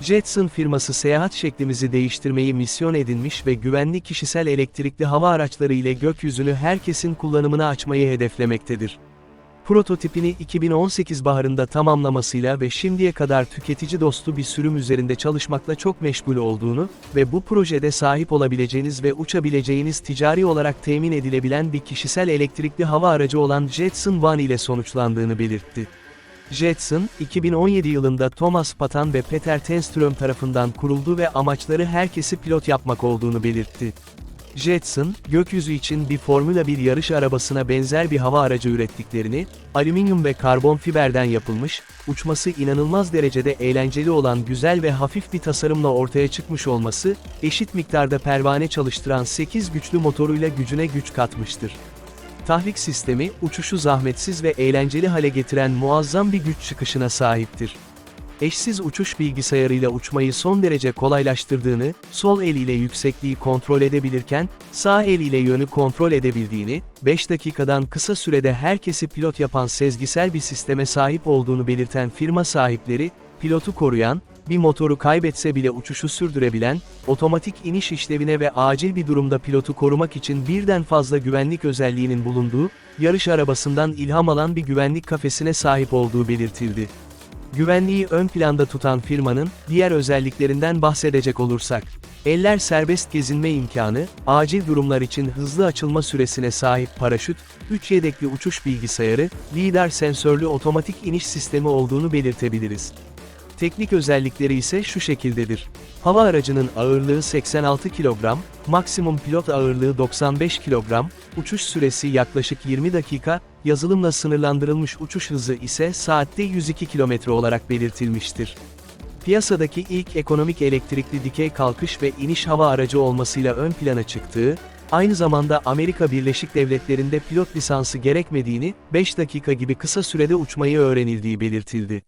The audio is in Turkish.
Jetson firması seyahat şeklimizi değiştirmeyi misyon edinmiş ve güvenli kişisel elektrikli hava araçları ile gökyüzünü herkesin kullanımına açmayı hedeflemektedir. Prototipini 2018 baharında tamamlamasıyla ve şimdiye kadar tüketici dostu bir sürüm üzerinde çalışmakla çok meşgul olduğunu ve bu projede sahip olabileceğiniz ve uçabileceğiniz ticari olarak temin edilebilen bir kişisel elektrikli hava aracı olan Jetson One ile sonuçlandığını belirtti. Jetson, 2017 yılında Thomas Patan ve Peter Tenström tarafından kuruldu ve amaçları herkesi pilot yapmak olduğunu belirtti. Jetson, gökyüzü için bir Formula 1 yarış arabasına benzer bir hava aracı ürettiklerini, alüminyum ve karbon fiberden yapılmış, uçması inanılmaz derecede eğlenceli olan güzel ve hafif bir tasarımla ortaya çıkmış olması, eşit miktarda pervane çalıştıran 8 güçlü motoruyla gücüne güç katmıştır. Tahrik sistemi, uçuşu zahmetsiz ve eğlenceli hale getiren muazzam bir güç çıkışına sahiptir. Eşsiz uçuş bilgisayarıyla uçmayı son derece kolaylaştırdığını, sol el ile yüksekliği kontrol edebilirken, sağ el ile yönü kontrol edebildiğini, 5 dakikadan kısa sürede herkesi pilot yapan sezgisel bir sisteme sahip olduğunu belirten firma sahipleri, pilotu koruyan, bir motoru kaybetse bile uçuşu sürdürebilen, otomatik iniş işlevine ve acil bir durumda pilotu korumak için birden fazla güvenlik özelliğinin bulunduğu, yarış arabasından ilham alan bir güvenlik kafesine sahip olduğu belirtildi. Güvenliği ön planda tutan firmanın, diğer özelliklerinden bahsedecek olursak, eller serbest gezinme imkanı, acil durumlar için hızlı açılma süresine sahip paraşüt, 3 yedekli uçuş bilgisayarı, lidar sensörlü otomatik iniş sistemi olduğunu belirtebiliriz. Teknik özellikleri ise şu şekildedir. Hava aracının ağırlığı 86 kilogram, maksimum pilot ağırlığı 95 kilogram, uçuş süresi yaklaşık 20 dakika, yazılımla sınırlandırılmış uçuş hızı ise saatte 102 kilometre olarak belirtilmiştir. Piyasadaki ilk ekonomik elektrikli dikey kalkış ve iniş hava aracı olmasıyla ön plana çıktığı, aynı zamanda Amerika Birleşik Devletleri'nde pilot lisansı gerekmediğini, 5 dakika gibi kısa sürede uçmayı öğrenildiği belirtildi.